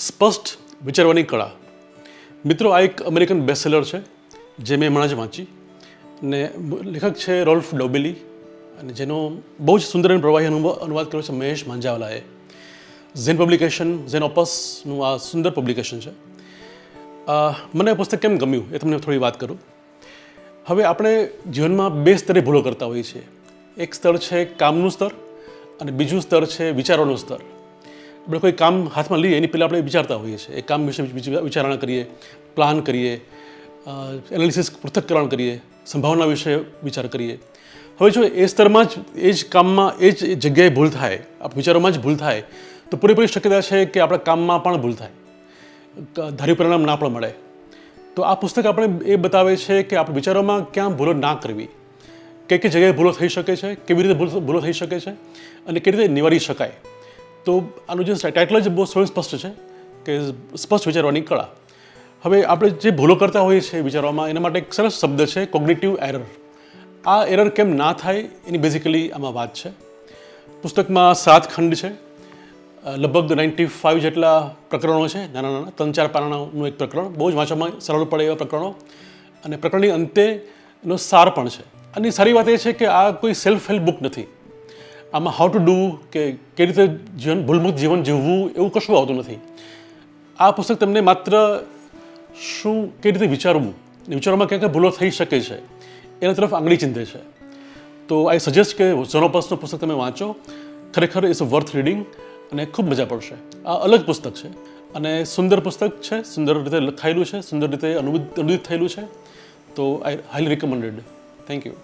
સ્પષ્ટ વિચારવાની કળા. મિત્રો, આ એક અમેરિકન બેસ્ટસેલર છે, જે મેં હમણાં જ વાંચી. ને લેખક છે રોલ્ફ ડોબેલી અને જેનો બહુ જ સુંદર અને પ્રવાહી અનુભવ અનુવાદ કર્યો છે મહેશ માંજાવાલાએ ઝેન પબ્લિકેશન, ઝેન ઓપસનું આ સુંદર પબ્લિકેશન છે. મને આ પુસ્તક કેમ ગમ્યું એ તમને થોડી વાત કરું. હવે આપણે જીવનમાં બે સ્તરે ભૂલો કરતા હોઈએ છીએ. એક સ્તર છે કામનું સ્તર અને બીજું સ્તર છે વિચારોનું સ્તર. આપણે કોઈ કામ હાથમાં લઈએ, એની પહેલાં આપણે વિચારતા હોઈએ છીએ. એ કામ વિશે વિચારણા કરીએ પ્લાન કરીએ એનાલિસિસ પૃથ્થકરણ કરીએ, સંભાવના વિશે વિચાર કરીએ. હવે જો એ સ્તરમાં જ, એ જ કામમાં, એ જ જગ્યાએ ભૂલ થાય આપણા વિચારોમાં જ ભૂલ થાય, તો પૂરેપૂરી શક્યતા છે કે આપણા કામમાં પણ ભૂલ થાય. ધાર્યું પરિણામ ના પણ મળે. તો આ પુસ્તક આપણે એ બતાવે છે કે આપણે વિચારોમાં ક્યાં ભૂલો ના કરવી. કઈ કઈ જગ્યાએ ભૂલો થઈ શકે છે, કેવી રીતે ભૂલ, ભૂલો થઈ શકે છે, અને કેવી રીતે નિવારી શકાય. તો આનું જે ટાઇટલ જ બહુ સ્પષ્ટ છે, કે સ્પષ્ટ વિચારવાની કળા. હવે આપણે જે ભૂલો કરતા હોઈએ છીએ વિચારવામાં, એના માટે એક સરસ શબ્દ છે કોગ્નિટિવ એરર આ એરર કેમ ના થાય, એની બેઝિકલી આમાં વાત છે. પુસ્તકમાં સાત ખંડ છે. લગભગ નાઇન્ટી ફાઇવ જેટલા પ્રકરણો છે, નાના નાના, ત્રણ ચાર પાનાનું એક પ્રકરણ, બહુ જ વાંચવામાં સરળ પડે એવા પ્રકરણો. અને પ્રકરણની અંતે એનો સાર પણ છે. અને સારી વાત એ છે કે આ કોઈ સેલ્ફ હેલ્પ બુક નથી. આમાં હાઉ ટુ ડુ કે કેવી રીતે જીવન, ભૂલમુક્ત જીવન જીવવું એવું કશું આવતું નથી. આ પુસ્તક તમને માત્ર શું, કેવી રીતે વિચારવું વિચારોમાં ક્યાં ક્યાં ભૂલો થઈ શકે છે, એના તરફ આંગળી ચિંધે છે. તો આઈ સજેસ્ટ કે ઝોનોપસનું પુસ્તક તમે વાંચો. ખરેખર ઇઝ વર્થ રીડિંગ અને ખૂબ મજા પડશે. આ અલગ પુસ્તક છે અને સુંદર પુસ્તક છે, સુંદર રીતે લખાયેલું છે, સુંદર રીતે અનુવાદ અનુવાદિત થયેલું છે. તો I highly recommended thank you